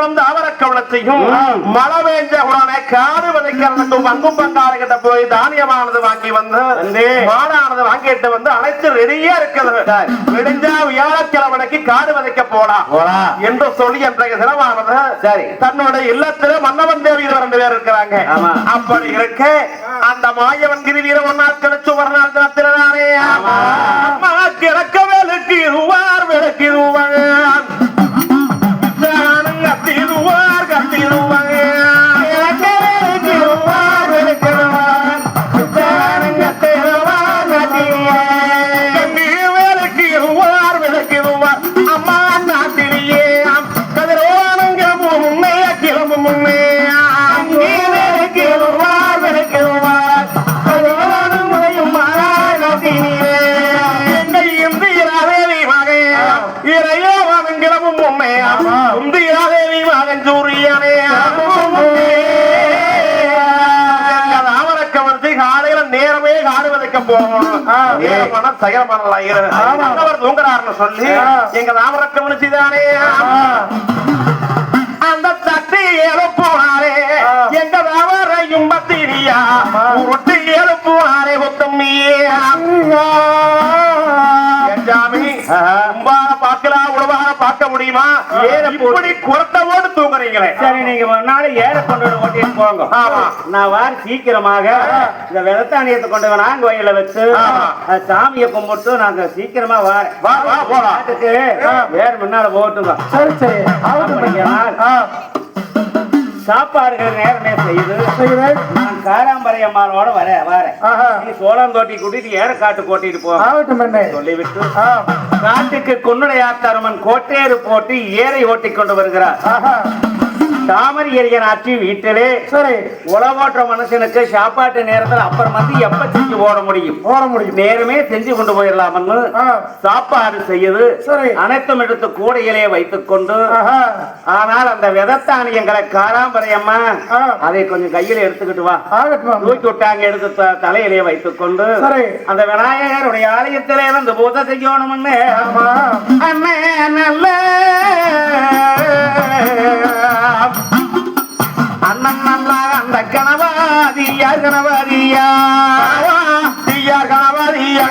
கவலத்தையும் மழை பெஞ்ச உடனே காடு விதைக்கிறதுக்கு பங்கும் பங்காளிகிட்ட போய் தானியமானது வாங்கி வந்து வந்து. மாடானது வாங்கிட்டு வந்து அனைத்து ரெடியா இருக்குது விடிஞ்சா வியாழக்கிழமைக்கு காடு விதைக்க போலாம். என்று சொல்லி அன்றைய தினமானது சரி. தன்னுடைய இல்லத்துல மன்னவன் தேவி ரெண்டு பேர் இருக்கிறாங்க. அப்படி இருக்க அந்த மாயவன் கிரிவீர ஒரு நாள் கழிச்சு ஒரு நாள் தினத்திலே ஆமா. அம்மா விளக்கு இருவார் விளக்கு கத்திடுவார் அவர் தூங்குறாருன்னு சொல்லி எங்க ராமரக்கவர்த்தி தானே முடியுமா இப்படி குரத்தவோடு தூங்குறீங்களே. சரி நீங்க ஒரு நாள் ஏழை கொண்டு வந்து ஓட்டிட்டு போங்க. நான் வார சீக்கிரமாக இந்த விதத்தானியத்தை கொண்டு நாங்க வயல வச்சு சாமியை கும்பிட்டு நாங்க சீக்கிரமா வாரேன். வேற முன்னால போட்டுங்க சரி சரி. சாப்பாடுகள் நேரமே செய்து நான் காராம்பரை அம்மாவோட வர வரேன். நீ சோளந்தோட்டி கூட்டிட்டு ஏறக்காட்டு கூட்டிட்டு போ. சொல்லிவிட்டு காட்டுக்கு குன்னுடையாத்தருமன் கோட்டேறு போட்டு ஏரை ஓட்டிக் கொண்டு வருகிறார். தாமரை ஆட்சி வீட்டிலே சரி உலகோற்ற மனுஷனுக்கு சாப்பாட்டு நேரத்தில் அப்புறம் வந்து எப்ப செஞ்சு போட முடியும் போட முடியும் நேரமே செஞ்சு கொண்டு போயிடலாம்னு. சாப்பாடு செய்யுது சரி. அனைத்தும் எடுத்து கூடையிலே வைத்துக் கொண்டு. ஆனால் அந்த விதத்தானியங்களை காராம்பரையம்மா ஆ. அதை கொஞ்சம் கையில எடுத்துக்கிட்டு வா தூக்கி விட்டாங்க எடுத்து தலையிலே வைத்துக் கொண்டு சரி. அந்த விநாயகருடைய ஆலயத்திலே வந்து பூத செய்யணும்னு அண்ணே நல்ல அண்ணன் நல்லா அந்த கணவாதியா கணவாதியா தீயா கணவாதியா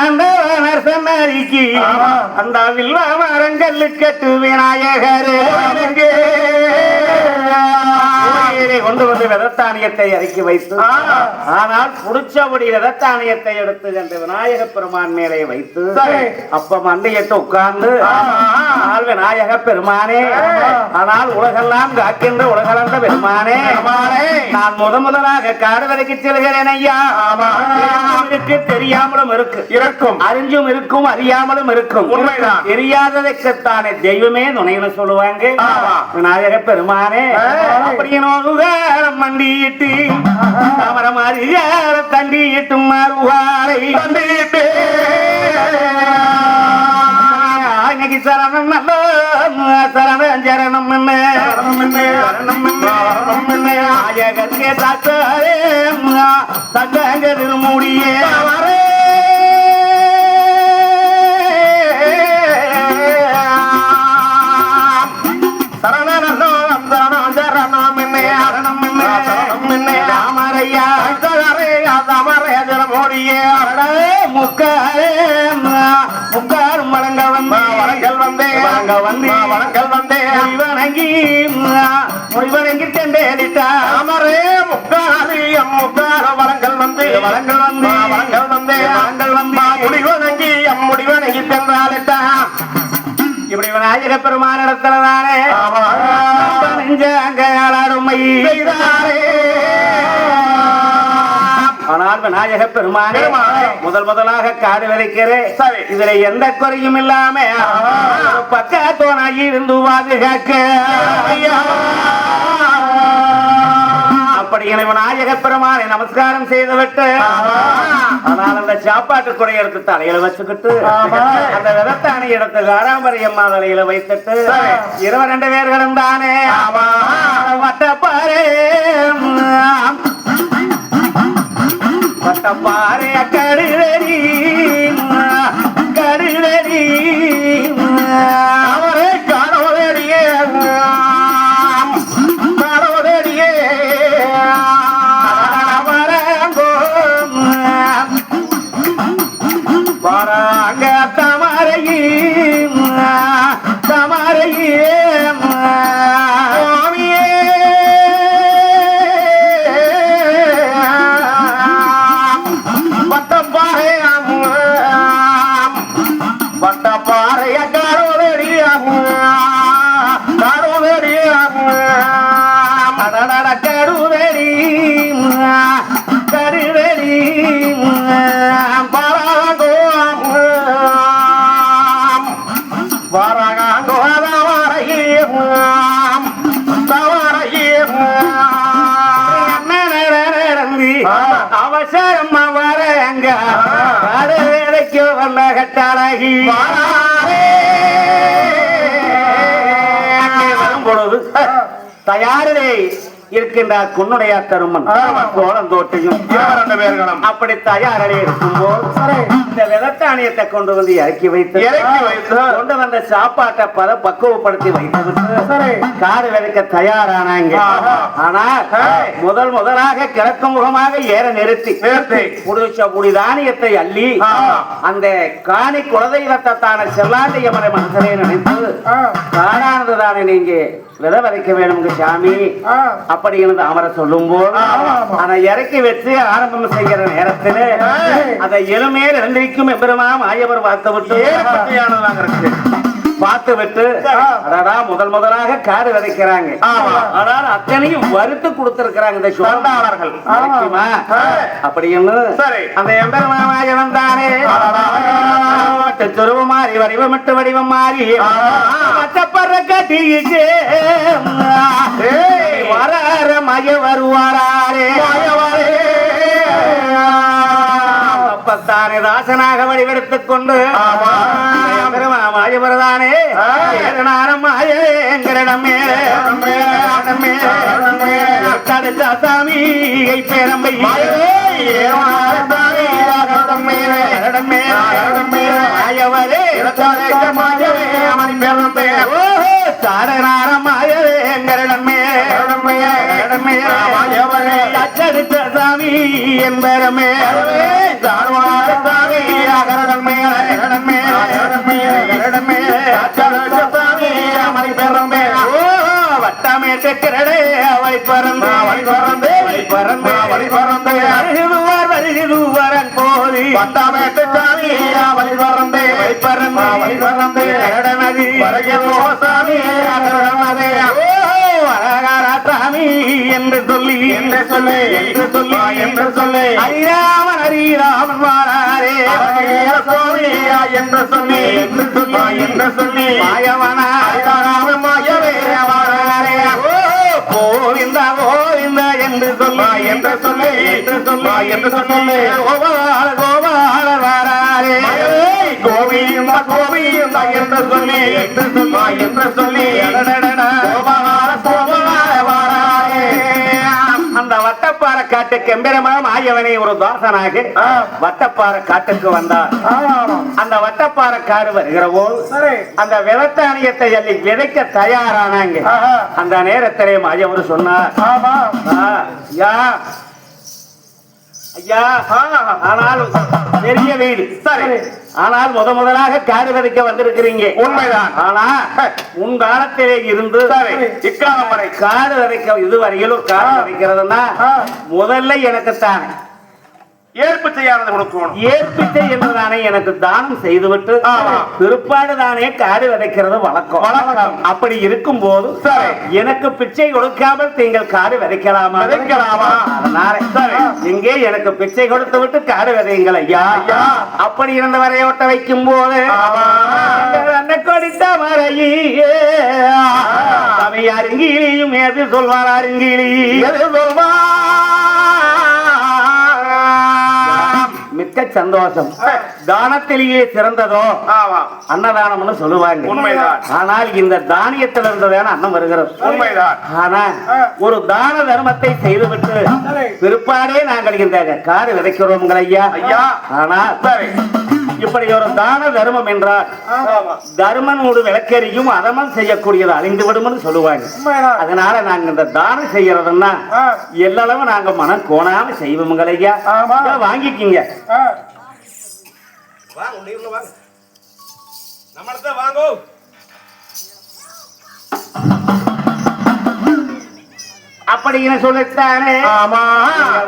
அந்த நரசன்னரிக்கு ஆமா. அந்த வில்வ மரங்கள் கட்டு விநாயகரே கோயிலை கொண்டு வந்து விதத்தானியத்தை இறக்கி வைத்து ஆனால் புடிச்சபடி விதத்தானியத்தை எடுத்து அந்த விநாயக பெருமான் மேலே வைத்து. அப்ப மண்டையிட்டு உட்கார்ந்து. ஆனால் விநாயக பெருமானே ஆனால் உலகெல்லாம் காக்கின்ற உலகளந்த பெருமானே. நான் முத முதலாக காடு செல்கிறேன் ஐயா. தெரியாமலும் இருக்கு இருக்கும் அறிஞ்சும் இருக்கும் அறியாமலும் இருக்கும் உண்மைதான். தெரியாததைக்குத்தானே தெய்வமே துணைன்னு சொல்லுவாங்க. விநாயக பெருமானே. அப்படியே நோகுகாரம் மண்டியிட்டு தாமர மாறியார தண்டியிட்டு மாறுவாரை தண்டிட்டு இன்னைக்கு சரணம் நல்ல சரணம் சரணம் என்ன என்ன? சரணம் வணங்க வந்தே. வளங்கள் வந்தே வணங்கி வணங்கி தெண்டேடிட்டா அமரே முக்காரி அம்முக்கார வளங்கள் வந்து வளங்கள் வந்து. வளங்கள் வந்தே வளங்கள் வந்து. முடிவணங்கி அம்முடிவணங்கி தென்றாலிட்டா இப்படி விநாயக பெருமான இடத்துல தானே. நெஞ்ச அங்க ஆளாடுமை ஆனால் விநாயக பெருமானே. முதல் முதலாக காடு விதைக்கிறேன். இதுல எந்த குறையும் இல்லாம பக்கத்தோனாகி இருந்து பாதுகாக்க அப்படி என விநாயக பெருமானை நமஸ்காரம் செய்துவிட்டு ஆனால் அந்த சாப்பாட்டு குறை எடுத்து தலையில வச்சுக்கிட்டு. அந்த விதத்தானி எடுத்து காராம்பரி அம்மா தலையில வைத்துட்டு. இருபது ரெண்டு பேர்களும் தானே. வட்டப்பாரு வட்டப்பாரு கடுதடி கடுதடி வேலைக்கு வந்த கட்டாளகி அங்கே வரும் பொழுது தயாரிலே இருக்கின்ற குன்னுடைய தருமன். கோலம் தோட்டையும் அப்படி தயாரிலே இருக்கும்போது இந்த விதத்தானியத்தை கொண்டு வந்து இறக்கி வைத்து கொண்டு வந்த சாப்பாட்டை பத பக்குவப்படுத்தி வைத்து விட்டு சரி காடு விதைக்க தயாரானாங்க. ஆனால். முதல் முதலாக கிழக்கு முகமாக ஏற நிறுத்தி. புடிச்ச புடி தானியத்தை அள்ளி. அந்த காணி குலதெய்வத்தை தான செல்லாண்டியம்மனை மனசிலே நினைத்து ஆ காடானது தானே நீங்க விதை விதைக்க வேணுங்க சாமி அப்படி இருந்து அமர சொல்லும் போது. அதை இறக்கி வச்சு ஆரம்பம் செய்கிற நேரத்தில். அதை எலுமேல் எழுந்திருக்கும் எம்பெருமா மாயவர் பார்த்து விட்டு பார்த்து விட்டு அடடா முதல் முதலாக காடு விதைக்கிறாங்க. ஆனால் அத்தனையும் வறுத்து கொடுத்திருக்கிறாங்க இந்த? ஏய். அப்படின்னு சரி. அந்த எம்பெருமா மாயவன் தானே துருவம் மாறி வடிவமிட்டு வடிவம் மாறி. மச்சப்பற கட்டிக்கு. வரார மய வருவாரே அப்பத்தானே தாசனாக வடிவெடுத்துக் கொண்டு ஆ. ஏறனாரம் மாயவேங்கரிடம் மேலே. மேடம் மேலே. தடுத்த சாமி பேரம்பை மாயவரே சாடனாரம் மாயவேங்கரிடம் மேலே. தச்சடித்த சாமி என்பரமே வட்டமேட்டு கிரடே அவளை பறந்து அவளை பறந்து அவளை பறந்து அவளை பறந்து வருகுவார் வருகுவாரன் போதி வட்டமேட்டு சாமி அவளை பறந்து அவளை பறந்து அவளை பறந்து கடனதி வருகிறோ சாமி அகரணமதே. சாமி என்று சொல்லி என்று சொல்லி, என்று சொல்லி என்று சொல்லி, ஹரிராமன் ஹரிராமன் வாராரே. சொல்லி என்று சொல்லி என்று சொல்லி மாயவனா. ஐதாராம மாயவே வாராரே. கோவிந்தா கோவிந்தா என்று சொல்லி என்று சொல்லி என்று சொல்லி என்று சொல்லி கோபால கோபால வாராரே. கோவிந்தா கோவிந்தா என்று சொல்லி என்று சொல்லி என்று சொல்லி வட்டப்பாறை காட்டுக்கு எம்பெருமா மாயவனை ஒரு தாசனாக. வட்டப்பாறை காட்டுக்கு வந்தார். அந்த வட்டப்பாறை காடு வருகிற போது அந்த விதத்தானியத்தை அள்ளி விதைக்க தயாரானாங்க. அந்த நேரத்திலே மாயவர் சொன்னார் "ஆ, ஐயா ஆனால் பெரிய வீடு. சரி. ஆனால் முத முதலாக காடு விதைக்க வந்திருக்கிறீங்க. உண்மைதான். ஆனா உன் காலத்திலே இருந்து இக்காலம் வரை காடு- விதைக்க இதுவரையில் ஒரு காடு முதல்ல எனக்கு தானே. ஏற்பிச்சை என்றுதானே எனக்கு தானம் செய்துவிட்டு. பிற்பாடு தானே காடு விதைக்கிறது வழக்கம் வழக்கம். அப்படி இருக்கும் போது. எனக்கு பிச்சை கொடுக்காமல் நீங்கள் காடு விதைக்கலாமா விதைக்கலாமா? அதனால. இங்கே எனக்கு பிச்சை கொடுத்து விட்டு காடு விதையுங்கள் ஐயா. அப்படி இருந்த வரையோட்ட வைக்கும் போது சபை அருங்கிலியும் ஏது சொல்வார் அருங்கிலி எது சொல்வா மிக்க சந்தோஷம். தானத்திலேயே சிறந்ததோ? ஆமா. அன்னதானம்னு சொல்லுவாங்க. உண்மைதான். ஆனால் இந்த தானியத்தில் இருந்ததான அன்னம் வருகிறது. உண்மைதான். ஆனா ஒரு தான தர்மத்தை செய்துவிட்டு பிற்பாடே நாங்கள் இந்த காடு விதைக்கிறோம் ஐயா. ஐயா. ஆனா சரி. இப்படி ஒரு தான தர்மம் என்றால் ஆமா. தர்மன் ஒரு விளக்கறியும் அதமம் செய்யக்கூடியது அழிந்து விடும்னு சொல்லுவாங்க அதனால நாங்க இந்த தானம் செய்யறதுன்னா எல்லளவு நாங்க மனம் கோணாம செய்வோம் ஐயா வாங்கிக்கிங்க. உள்ள வாங்க அப்படின்னு சொல்லித்தானே? ஆமா.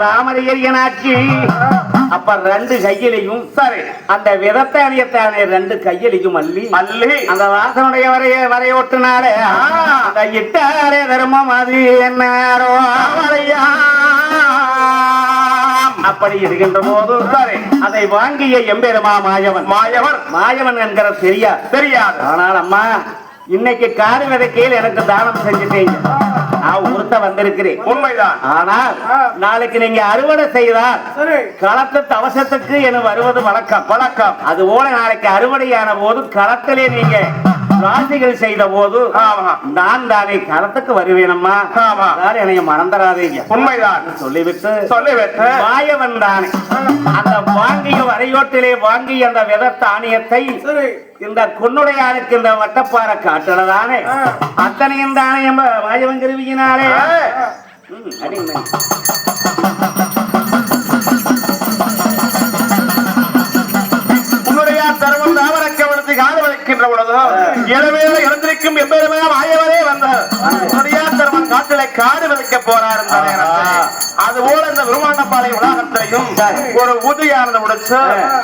ராமரையனாட்சி அப்ப ரெண்டு கையிலையும் சரி. அந்த விதத்தானியத்தானே ரெண்டு கையிலையும் அள்ளி அள்ளி. அந்த வாசனுடைய வரைய வரையோட்டுனாலே அந்த இட்டாரே தர்மம் அது என்னாரோ. அப்படி இருக்கின்ற போது சரி. அதை வாங்கிய எம்பெருமா மாயவன். மாயவர். மாயவன் என்கிற தெரியா தெரியாது. ஆனால் அம்மா இன்னைக்கு காடு விதைக்கையில் எனக்கு தானம் செஞ்சுட்டீங்க. நான் ஒருத்த வந்திருக்கிறேன். உண்மைதான். ஆனால் நாளைக்கு நீங்க அறுவடை செய்தால் களத்து தவசத்துக்கு என வருவது வழக்கம். வணக்கம் அதுபோல நாளைக்கு அறுவடையான போது களத்திலே நீங்க ராசிகள் செய்த போது நான் தானே களத்துக்கு வருவேனம்மா. அதாவது என்னைய மறந்துடாதீங்க. உண்மைதான். சொல்லிவிட்டு சொல்லி வைத்து மாயவன் தானே. அந்த வாங்கிய வரையோட்டிலே வாங்கிய அந்த வித தானியத்தை இந்த குன்னுடையானுக்கு இந்த வட்டப்பாறை காட்டுல தானே. அத்தனையும் தானே எம்ப மாயவன் கருவியினாலே. உன்னுடைய தர்மம் தாவரக்கவனத்தை காது வளைக்கின்ற பொழுது இரவேல எழுந்திருக்கும் எப்பேருமே மாயவரே வந்தார். தர்மம் காட்டிலே காடு விதைக்க போறார் நேரத்தில். அதுபோல இந்த விருமாண்டப்பாறை உலகத்திலையும் ஒரு உதயானது முடிச்சு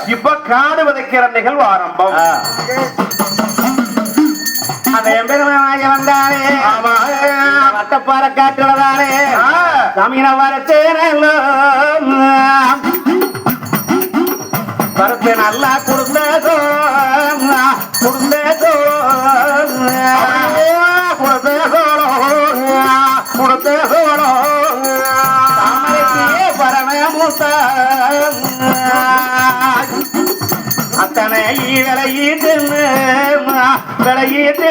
இப்ப காடு விதைக்கிற நிகழ்வு ஆரம்பம். அந்த எம்பெருமை மாயவன் தானே ஆமா. வட்டப்பாறை காட்டுல தானே ஆ. சமீன வரத்தேனோ வரத்து நல்லா கொடுத்ததோ. கொடுத்ததோ கொடுத்தே சோழோ, கொடுத்தே சோழோ. அத்தனை விளையிட்டு விளையிட்டு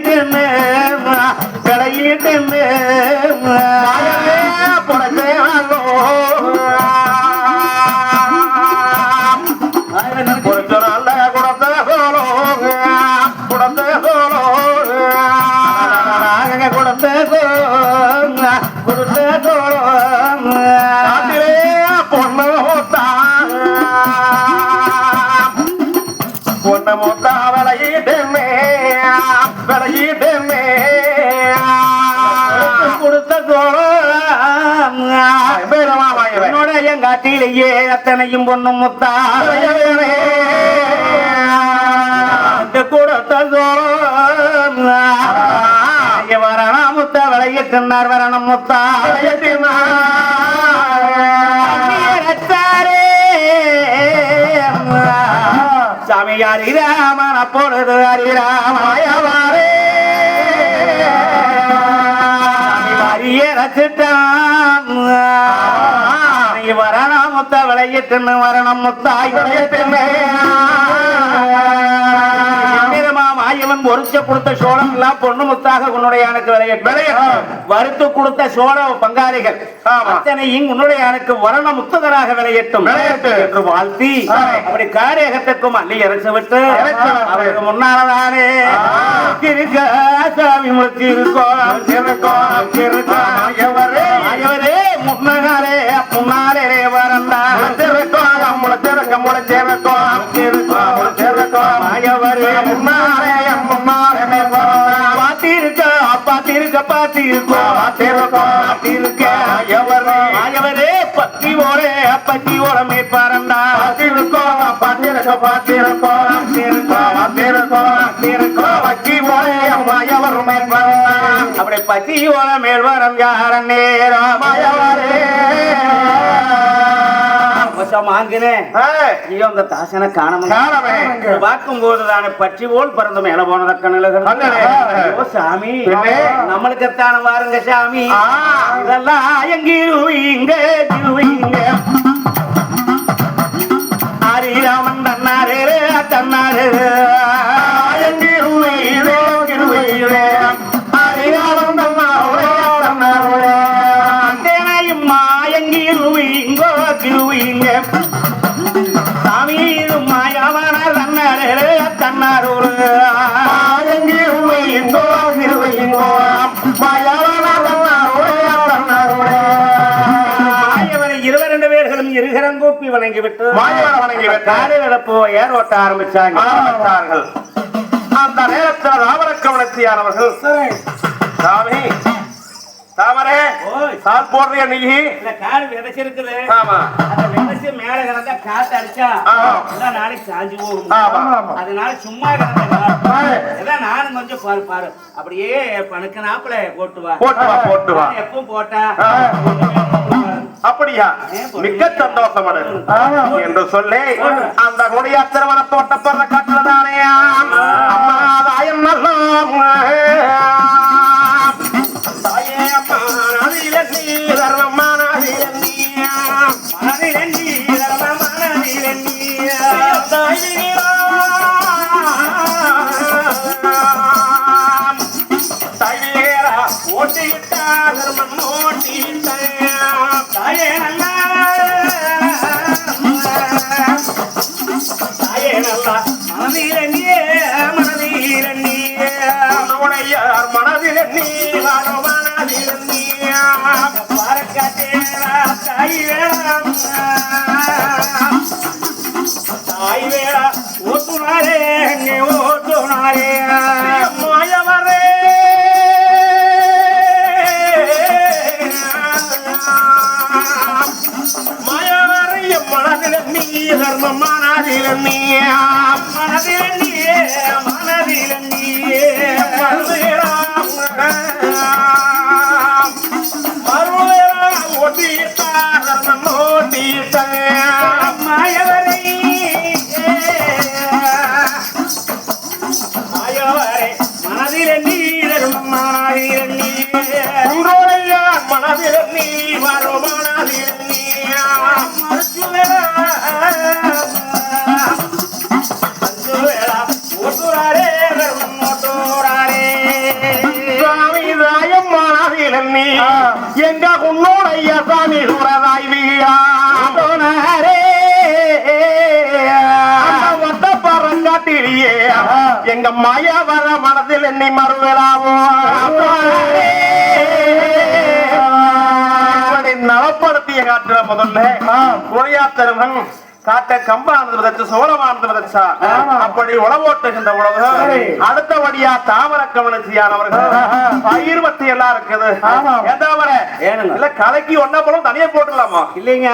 விளையிட்டு காட்டிலேயே அத்தனையும் பொண்ணும் முத்தா கொடுத்த வரணம் முத்த விளையிட்டுனார் வரணம் முத்தா ரத்தாரே. சாமி ஹரிராமன் அப்பொழுது அரிய இறச்சிட்டான் நீ வரணும் முத்த விளையிட்டுன்னு வரணும் முத்தாய் விளையிட்டுன்னு எம்மிதமா மாயவன் ஒருச்ச கொடுத்த சோளம் எல்லாம் பொண்ணு முத்தாக உன்னுடைய எனக்கு விளையட்டும். வறுத்து கொடுத்த சோழ பங்காளிகள் ஆமா. அத்தனையும் உன்னுடைய எனக்கு வரண முத்தகராக விளையட்டும். என்று வாழ்த்தி. அப்படி காரியகத்துக்கும் அள்ளி இறைச்சு விட்டு. அவருக்கு முன்னாலதானே சாமி எவரே? பாத்திருக்க பாத்திருக்கோ பார்த்திருக்கோம், பாத்திருக்க எவரே? மாயவரே பத்தி ஓரே பத்தி ஓரமே பறந்தா பார்த்திருக்கோம், பார்த்திருக்கோம், பார்த்திருக்கோம், பார்த்திருக்கோம், பார்த்திருக்கோம், பார்த்திருக்கோம். வக்கி போலே மாயவர் மேற்கொள்ளலாம். அப்படி பத்தி ஓர மேல்வரம் யார ஏய், ஐயோ அந்த தாசனை காண காணமே. பார்க்கும் போது தானே பற்றி போல் பறந்து மேல போனத கண்ணுல கண்ணுல. ஐயோ சாமி. நம்மளுக்குத்தான வாருங்க சாமி. இதெல்லாம் எங்கிருவீங்க திருவீங்க ஹரிராமன் தன்னாரே தன்னாரே இருகரங்கூப்பி வணங்கி விட்டு மாயவனை வணங்கி விட்டு. காடு நடப்போ ஏர் ஓட்ட ஆரம்பிச்சாங்க ஆரம்பித்தார்கள். அந்த நேரத்தில் ராமரக்கவனத்தியானவர்கள் சாமி தாமரே. சால் போடுறிய நீ விதைச்சிருக்குது ஆமா அந்த விதைச்சு மேல கிடந்தா காத்து அடிச்சா. எல்லாம் நாளைக்கு சாஞ்சு போகும். அதனால சும்மா கிடந்த நானும் கொஞ்சம் பாரு பாரு அப்படியே பணுக்க நாப்புல போட்டு வா போட்டு வா போட்டு வா நான் எப்பவும் போட்டா. அப்படியா? மிக்க சந்தோஷம் என்று சொல்லி அந்த குடியா திருமண தோட்டப்படுற பிறந்த காட்டுலதானே அம்மா தாயம் நல்ல தாயே அம்மா நதியில நீ தர்மம்மா நீ நீ நீ தையேரா ஓட்டிட்டா தர்மம் தாயே நல்லா தாயே நல்லா மனதிலே மனதிலே நீ உன்னுடையார் நீ வாழும் நீ பாரக்காட்டேரா தாய் வேளாம் தாய் வேளா ஓட்டுனாரே அங்கே ஓட்டுனாரே தர்மம் மனதில் நீ மனதிலே நீ மனதிலே நீ மாயவரை மனதிலே நீ தரும் எங்க உன்னோடைய சாமி சுரதாய் வீரா வட்ட பறங்காட்டிலேயே எங்க மாயா வர மனதில் என்னை மறுவிழாவோ காட்டுற முதல்ல குறையாத்தருமன் காட்ட கம்பானது விதச்சு சோழமானது விதச்சா அப்படி உளவோட்டுகின்ற உழவு அடுத்தபடியா தாமர கவனிச்சியானவர்கள் இருபத்தி எல்லாம் இருக்குது? இல்ல கலக்கி ஒன்னா போல தனியா போட்டுடலாமா? இல்லைங்க.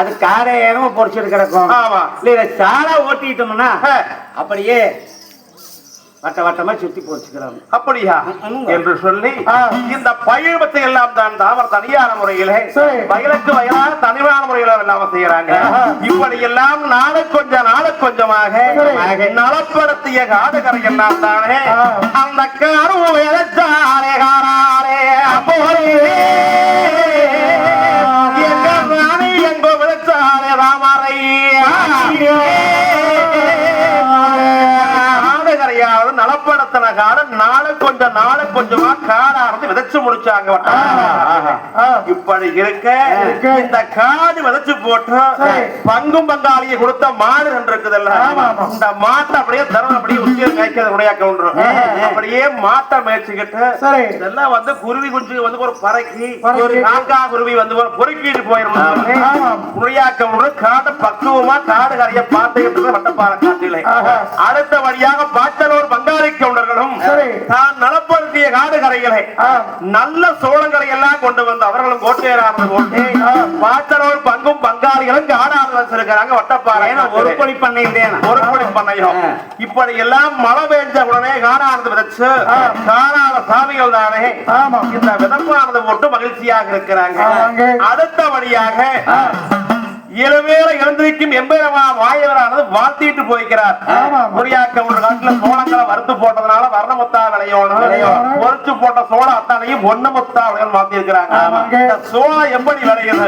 அது காரை ஏனமோ பொறிச்சிட்டு கிடக்கும். ஆமா. இல்ல சாரா ஓட்டிட்டோம்னா. அப்படியே வட்ட வட்டமா சுத்தி பொறிச்சுக்கிறோம் அப்படியா? ஆமாங்க. என்று சொல்லி இந்த பயிர்பத்தை எல்லாம் தான் தாமர் தனியான முறையிலே வயலுக்கு வயலாக தனியான முறையில எல்லாம் செய்யறாங்க. இப்படி எல்லாம் நாளை கொஞ்சம் நாளை கொஞ்சமாக நலப்படுத்திய காடுகரை எல்லாம் தானே அந்த கருவு விளைச்சாலே காலம் நாளை கொஞ்சம் நாளை கொஞ்சமா காடானது விதைச்சு முடிச்சாங்க இப்படி இருக்க. இந்த காடு விதைச்சு போட்டு. பங்கும் பங்காளியை கொடுத்த மாடு இருக்குதுல்ல. இந்த மாட்டை அப்படியே தரம் அப்படியே உச்சியில் மேய்க்கிறது உடையா கவுண்டரும் அப்படியே மாட்டை மேய்ச்சிக்கிட்டு இதெல்லாம் வந்து குருவி குஞ்சு வந்து ஒரு பறக்கி. ஒரு காக்கா குருவி வந்து ஒரு பொறுக்கிட்டு போயிடும் ஆமா. புரியாக்கம் காடு பக்குவமா காடு கரைய பார்த்துக்கிட்டு வட்டப்பாறை காட்டிலே. அடுத்த வழியாக பாச்சலூர் பங்காளி கவுண்டர்களும். தான் நலப்படுத்திய காடு கரைகளை. நல்ல சோளங்களை எல்லாம் கொண்டு வந்து அவர்களும் கோட்டையரானது பங்கும் பங்காளிகளும் காடானது வட்டப்பாறை ஏன்னா ஒரு ஒரு படி பண்ணையும் ஆ. இப்படி எல்லாம் மழை பெஞ்ச உடனே காணானது விதைச்சு. காணாத சாமிகள் தானே இந்த விதப்பானது போட்டு மகிழ்ச்சியாக இருக்கிறாங்க ஆமாங்க. இளவேளை எழுந்திருக்கும் எம்பெருமா வாயவரானது வாழ்த்திட்டு போய்க்கிறார். முடியாக்க ஒரு காட்டுல சோளங்களை வறுத்து போட்டதுனால வர்ணமுத்தா விளையோணும். பொறிச்சு போட்ட சோளம் அத்தனையும் ஒண்ணு முத்தா விளையோன்னு மாத்தி இருக்கிறாங்க சோளம் எப்படி விளையுது.